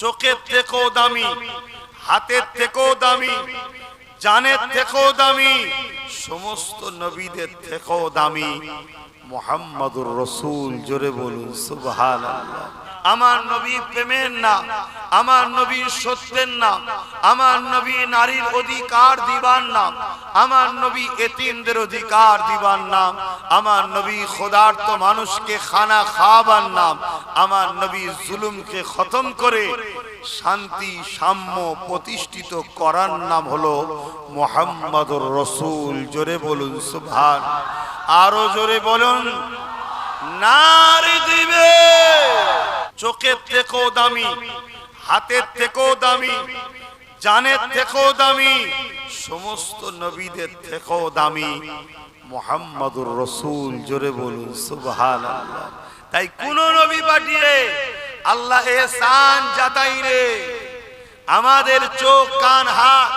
চোখের থেকেও দামি, হাতের থেকেও দামি, জানের থেকেও দামি, সমস্ত নবীদের থেকেও দামি। মোহাম্মদুর রসুল, জোরে বলুন সুবহান আমার নবী প্রেমের নাম আমার নবী সত্যের নাম আমার নবী নারীর অধিকার দিবার নাম আমার নবী এতিমদের অধিকার দিবার নাম আমার নবী খোদার্থ মানুষকে খানা খাওয়াবার নাম আমার নবী জুলুমকে খতম করে শান্তি, সাম্য প্রতিষ্ঠিত করার নাম হলো মোহাম্মদুর রসুল। জোরে বলুন সুভান আরও জোরে বলুন, নারী দিবে। চোখের থেকেও দামি, হাতের থেকেও দামি, জানের থেকেও দামি, সমস্ত নবীদের থেকেও দামি। মোহাম্মদুর রসুল, জোরে বলুন সুবহান তাই কোন নবী পাঠিয়ে আল্লাহ এহসান যাতাই রে। আমাদের চোখ, কান, হাত,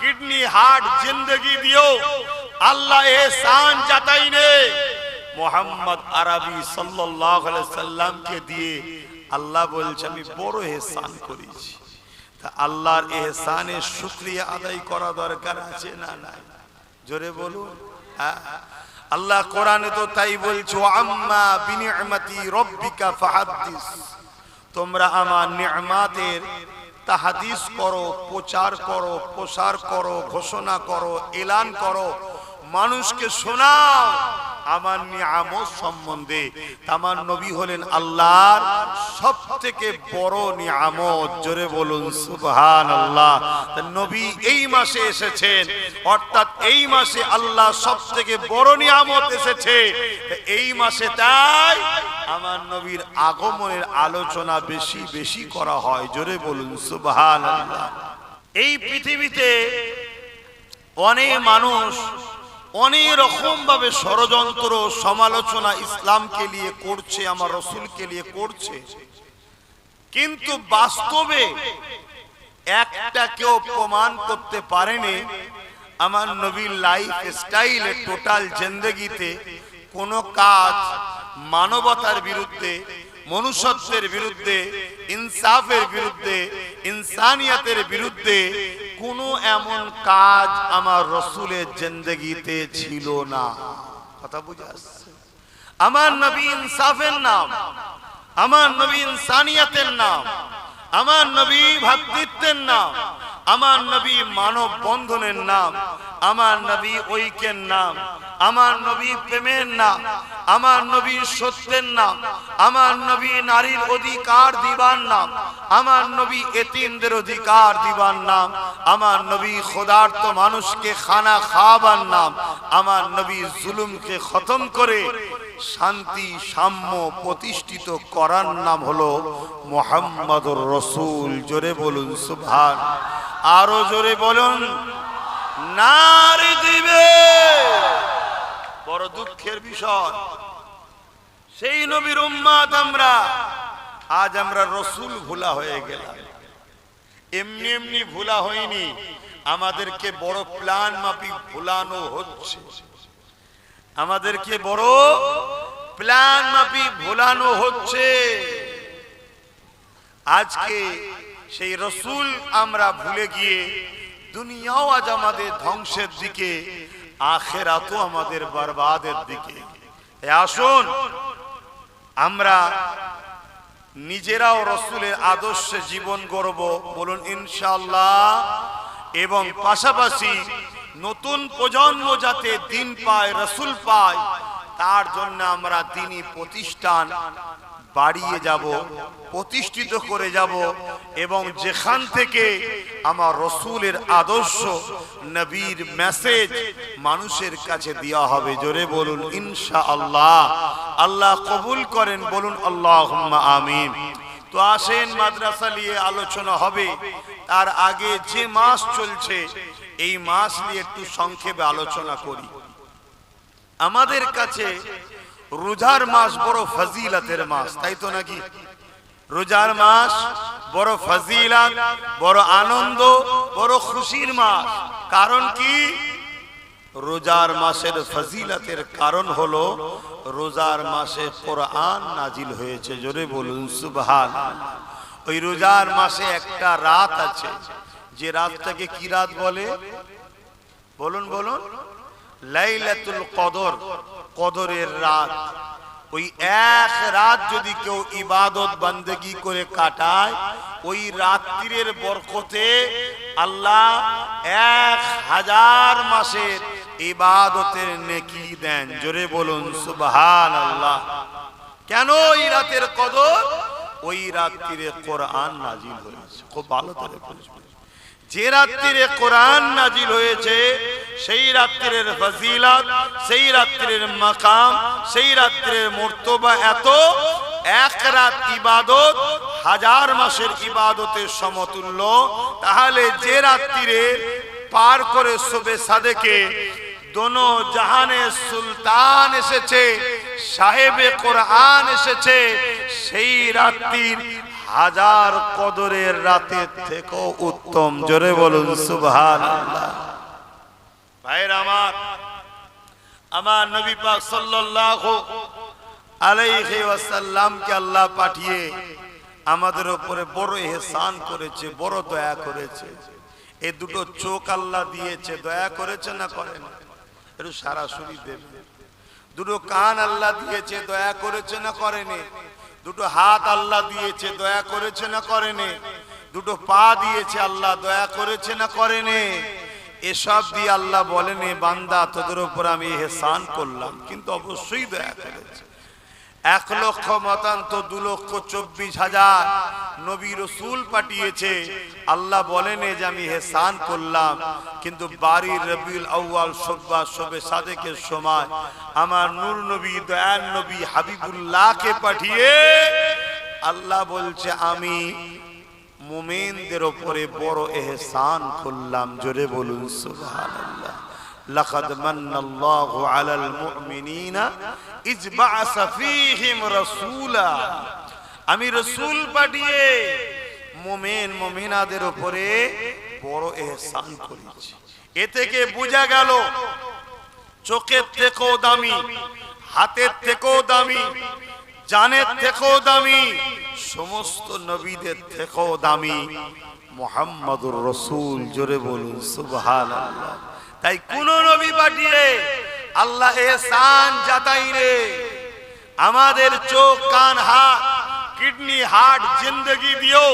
কিডনি, হার্ট, জিন্দগি দিও আল্লাহ এহসান যাতাই নে মোহাম্মদ আরবি সাল্লাল্লাহু আলাইহি সাল্লামকে দিয়ে আল্লাহ বলছে, আমি বড় এহসান করেছি। তা আল্লাহর এহসানের শুকরিয়া আদায় করা দরকার আছে না নাই? জোরে বলুন। হ্যাঁ। আল্লাহ কোরআনে তো তাই বলছো আম্মা বিনিআমাতি রব্বিকা ফাহাদ্দিস। তোমরা আমার নিয়ামাতের তাহাদিস করো, প্রচার করো, প্রসার করো, ঘোষণা করো, এলান করো, মানুষকে শোনাও। আমার নিয়ামত সম্বন্ধে আমার নবী হলেন আল্লাহর সব থেকে বড় নিয়ামত। জোরে বলুন সুবহান আল্লাহ নবী এই মাসে এসেছেন, অর্থাৎ এই মাসে আল্লাহ সব থেকে বড় নিয়ামত এসেছে। এই মাসে তাই আমার নবীর আগমনের আলোচনা বেশি বেশি করা হয়। জোরে বলুন সুবহান আল্লাহ এই পৃথিবীতে অনেক মানুষ অনেক রকম ভাবে ষড়যন্ত্র, সমালোচনা ইসলামকে নিয়ে করছে, আমার রসুলকে নিয়ে করছে। কিন্তু বাস্তবে একটা কেউ প্রমাণ করতে পারেনি, আমার নবীর লাইফ স্টাইলে টোটাল জিন্দগিতে কোনো কাজ মানবতার বিরুদ্ধে, মনুষ্যত্বের বিরুদ্ধে, ইনসাফের বিরুদ্ধে ইনসানিয়াতের বিরুদ্ধে কোনো এমন কাজ আমার রসুলের জেন্দেগিতে ছিল না। কথা বুঝে আমার নবী ইনসাফের নাম, আমার নবী ইনসানিয়াতের নাম, আমার নবী ভাতৃত্বের নাম আমার নবী মানব বন্ধনের নাম, আমার নবী ঐক্যের নাম, আমার নবী প্রেমের নাম, আমার নবী সত্যের নাম, আমার নবী নারীর অধিকার দিবার নাম, আমার নবী এতিমদের অধিকার দিবার নাম, আমার নবী খোদার্থ মানুষকে খানা খাওয়াবার নাম, আমার নবী জুলুমকে খতম করে শান্তি, সাম্য প্রতিষ্ঠিত করার নাম হলো মোহাম্মদুর রসুল। জোরে বলুন সুভান আরও জোরে বলুন, নারী দিবে। বড় দুঃখের বিষয়। সেই নবীর উম্মাদ আমরা, আজ আমরা রসুল ভুলা হয়ে গেলাম। এমনি এমনি ভুলা হয়নি, আমাদেরকে বড় প্ল্যান মাফিক ভুলানো হচ্ছে। আমাদেরকে বড় প্ল্যান মাফিক ভুলানো হচ্ছে। আজকে সেই রসুল আমরা ভুলে গিয়ে দুনিয়াও আজ আমাদের ধ্বংসের দিকে, আখেরাতও আমাদের বরবাদের দিকে। আসুন, আমরা নিজেরাও রসুলের আদর্শে জীবন গড়ব, বলুন ইনশাল্লাহ এবং পাশাপাশি নতুন প্রজন্ম যাতে দিন পায়, রসুল পায়, তার জন্য আমরা দিনই প্রতিষ্ঠান বাড়িয়ে যাব, প্রতিষ্ঠিত করে যাব এবং যেখান থেকে আমার রসুলের আদর্শ, নবীর মেসেজ মানুষের কাছে দেওয়া হবে। জোরে বলুন ইনশা আল্লাহ আল্লাহ কবুল করেন, বলুন আল্লাহ আমিন। তো আসেন, মাদ্রাসা নিয়ে আলোচনা হবে। তার আগে যে মাস চলছে, এই মাস নিয়ে একটু সংক্ষেপে আলোচনা করি। আমাদের কাছে রোজার মাস বড় ফজিলাতের মাস, তাই তো নাকি? রোজার মাস বড় ফজিলাত, বড় আনন্দ, বড় খুশির মাস। কারণ কি? রোজার মাসের ফজিলাতের কারণ হলো রোজার মাসে কোরআন নাজিল হয়েছে, জোরে বলুন সুবহান ওই রোজার মাসে একটা রাত আছে, যে রাতটাকে কি রাত বলে? বলুন বলুন। লাইলাতুল কদর। কদরের রাত। ওই এক রাত যদি কেউ ইবাদত, বান্দেগি করে কাটায়, ওই রাত্রির বরকতে আল্লাহ এক হাজার মাসের ইবাদতের নেকি দেন। জোরে বলুন সুবহান আল্লাহ কেন ওই রাতের কদর? ওই রাত্রিরে কোরআন নাজিল হয়েছে। খুব ভালো করে বুঝবেন যে রাত্রিরে কোরআন নাজিল হয়েছে, সেই রাত্রির ফজিলত, সেই রাত্রির মাকাম, সেই রাত্রির মর্তবা এত, এক রাত ইবাদত, হাজার মাসের ইবাদতের সমতুল্য। তাহলে যে রাত্রিরে পার করে শোবে সাদেকে, দোনো জাহানের সুলতান এসেছে। সাহেবে কোরআন এসেছে, সেই রাত্রির হাজার কদরের রাতের থেকেও উত্তম। জোরে বলুন সুবহান ভাইয়ের আমার আমার নবী পাক সাল্লাল্লাহু আলাইহি ওয়াসাল্লামকে আল্লাহ পাঠিয়ে আমাদের উপরে বড় ইহসান করেছে, বড় দয়া করেছে। এই দুটো চোখ আল্লাহ দিয়েছে, দয়া করেছে না করেন? একটু সরাসরি দেবে। দুটো কান আল্লাহ দিয়েছে, দয়া করেছে না করেনি? দুটো হাত আল্লাহ দিয়েছে, দয়া করেছে না করেনি? দুটো পা দিয়েছে আল্লাহ, দয়া করেছে না করেনি? এসব দিয়ে আল্লাহ বলেনি বান্দা, তোদের উপর আমি হেসান করলাম। কিন্তু অবশ্যই দয়া করেছে। এক লক্ষ মতান্ত দু লক্ষ চব্বিশ হাজার নবী রসুল পাঠিয়েছে। আল্লাহ বলেন যে আমি হেসান করলাম, কিন্তু বাড়ির রবিউল আউয়াল সব্বা সবে সাদেকের সময় আমার নূর নবী দয়ান নবী হাবিবুল্লাহকে পাঠিয়ে আল্লাহ বলছে, আমি মুমিনদের ওপরে বড় এহসান করলাম। জোরে বলুন, সুবহানাল্লাহ। লাকাদ মান্নাল্লাহু আলাল মুমিনিনা ইজ বাআসা ফীহিম রাসূলা। আমি রাসূল পাঠিয়ে মুমিন, মুমিনাদের উপরে বড় এহসান করেছি। এ থেকে বোঝা গেল, চোখের থেকেও দামি, হাতের থেকেও দামি, জানের থেকেও দামি, সমস্ত নবীদের থেকেও দামি। মোহাম্মদুর রসুল, জোরে বলুন সুবহান তাই কোন নবী পাঠিয়ে আল্লাহ এহসান জাতাই রে। আমাদের চোখ, কান, হাত, কিডনি, হার্ট, জিন্দগি দিও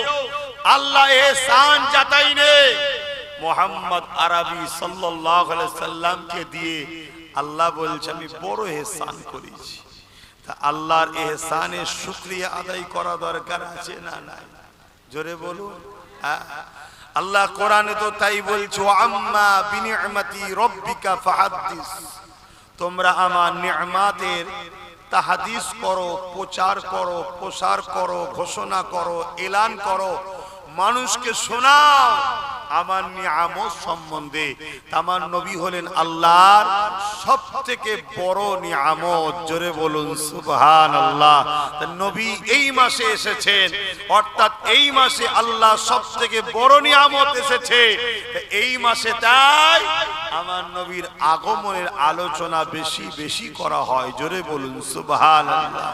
আল্লাহ এহসান জাতাই রে। মোহাম্মদ আরবি সাল্লাল্লাহু আলাইহি সাল্লামকে দিয়ে আল্লাহ বলছে, আমি বড় এহসান করেছি। তা আল্লাহর এহসানের শুক্রিয়া আদায় করা দরকার আছে না নাই? জোরে বলুন। হ্যাঁ। আল্লাহ কোরআনে তো তাই বলছো আম্মা বিনিআমাতি রব্বিকা ফাহাদিস তোমরা আমার নিয়ামাতের তাহাদিস করো, প্রচার করো, প্রসার করো, ঘোষণা করো, এলান করো, মানুষকে শোনাও। আমার নিয়ামত সম্বন্ধে আমার নবী হলেন আল্লাহর সব থেকে বড় নিয়ামত। জোরে বলুন সুবহান আল্লাহ নবী এই মাসে এসেছেন, অর্থাৎ এই মাসে আল্লাহ সব থেকে বড় নিয়ামত এসেছে। এই মাসে তাই আমার নবীর আগমনের আলোচনা বেশি বেশি করা হয়। জোরে বলুন সুবহান আল্লাহ